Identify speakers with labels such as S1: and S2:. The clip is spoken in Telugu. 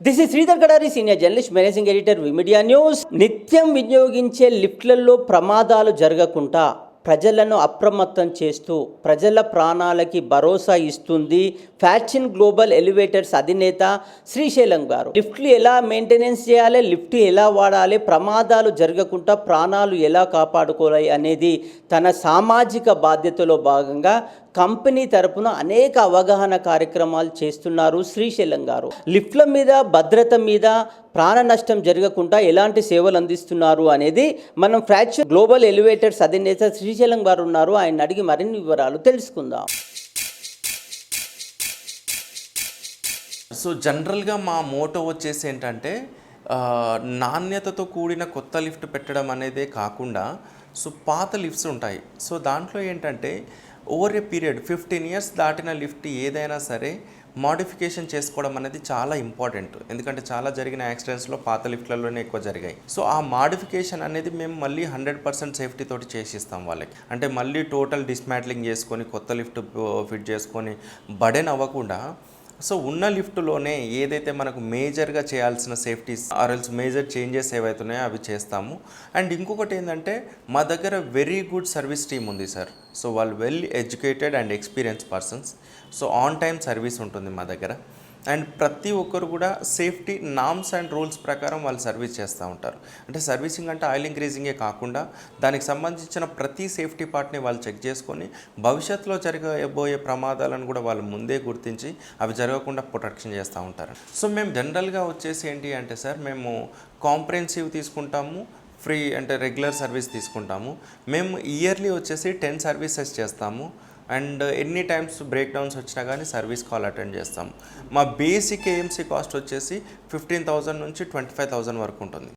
S1: This is Sridhar Gadari senior journalist managing editor V media news నిత్యం వినియోగించే లిఫ్ట్లలో ప్రమాదాలు జరగకుండా ప్రజలను అప్రమత్తం చేస్తూ ప్రజల ప్రాణాలకి భరోసా ఇస్తుంది ఫ్యాషన్ గ్లోబల్ ఎలివేటర్స్ అధినేత శ్రీశైలం గారు. లిఫ్ట్లు ఎలా మెయింటెనెన్స్ చేయాలి లిఫ్ట్ ఎలా వాడాలి ప్రమాదాలు జరగకుండా ప్రాణాలు ఎలా కాపాడుకోవాలి అనేది తన సామాజిక బాధ్యతలో భాగంగా కంపెనీ తరపున అనేక అవగాహన కార్యక్రమాలు చేస్తున్నారు శ్రీశైలం గారు. లిఫ్ట్ల మీద భద్రత మీద ప్రాణ నష్టం జరగకుండా ఎలాంటి సేవలు అందిస్తున్నారు అనేది మనం ఫ్రాక్చర్ గ్లోబల్ ఎలివేటర్స్ అధినేత శ్రీశైలం గారు ఉన్నారు. ఆయన అడిగి మరిన్ని వివరాలు తెలుసుకుందాం.
S2: సో జనరల్గా మా మోటో వచ్చేసి ఏంటంటే నాణ్యతతో కూడిన కొత్త లిఫ్ట్ పెట్టడం అనేదే కాకుండా సో పాత లిఫ్ట్స్ ఉంటాయి. సో దాంట్లో ఏంటంటే over a period fifteen years దాటిన లిఫ్ట్ ఏదైనా సరే మాడిఫికేషన్ చేసుకోవడం అనేది చాలా ఇంపార్టెంట్ ఎందుకంటే చాలా జరిగిన యాక్సిడెంట్స్లో పాత లిఫ్ట్లలోనే ఎక్కువ జరిగాయి. సో ఆ మాడిఫికేషన్ అనేది మేము మళ్ళీ హండ్రెడ్ పర్సెంట్ సేఫ్టీ తోటి చేసిస్తాం వాళ్ళకి. అంటే మళ్ళీ టోటల్ డిస్మాట్లింగ్ చేసుకొని కొత్త లిఫ్ట్ ఫిట్ చేసుకొని బడెన్ అవ్వకుండా సో ఉన్న లిఫ్ట్లోనే ఏదైతే మనకు మేజర్గా చేయాల్సిన సేఫ్టీస్ ఆర్ఎల్స్ మేజర్ చేంజెస్ ఏవైతున్నాయో అవి చేస్తాము. అండ్ ఇంకొకటి ఏంటంటే మా దగ్గర వెరీ గుడ్ సర్వీస్ టీమ్ ఉంది సార్. సో వాళ్ళు well educated and experience persons. So on time service ఉంటుంది మా దగ్గర. అండ్ ప్రతి ఒక్కరు కూడా సేఫ్టీ నామ్స్ అండ్ రూల్స్ ప్రకారం వాళ్ళు సర్వీస్ చేస్తూ ఉంటారు. అంటే సర్వీసింగ్ అంటే ఆయిల్ ఇంక్రీజింగే కాకుండా దానికి సంబంధించిన ప్రతి సేఫ్టీ పార్ట్ని వాళ్ళు చెక్ చేసుకొని భవిష్యత్తులో జరగబోయే ప్రమాదాలను కూడా వాళ్ళు ముందే గుర్తించి అవి జరగకుండా ప్రొటెక్షన్ చేస్తూ ఉంటారు. సో మేము జనరల్గా వచ్చేసి ఏంటి అంటే సార్ మేము కాంప్రెన్సివ్ తీసుకుంటాము ఫ్రీ అంటే రెగ్యులర్ సర్వీస్ తీసుకుంటాము. మేము ఇయర్లీ వచ్చేసి టెన్ సర్వీసెస్ చేస్తాము. అండ్ ఎన్ని టైమ్స్ బ్రేక్ డౌన్స్ వచ్చినా కానీ సర్వీస్ కాల్ అటెండ్ చేస్తాం. మా బేసిక్ ఏఎంసీ కాస్ట్ వచ్చేసి ఫిఫ్టీన్ థౌజండ్ నుంచి ట్వంటీ ఫైవ్ థౌజండ్ వరకు ఉంటుంది.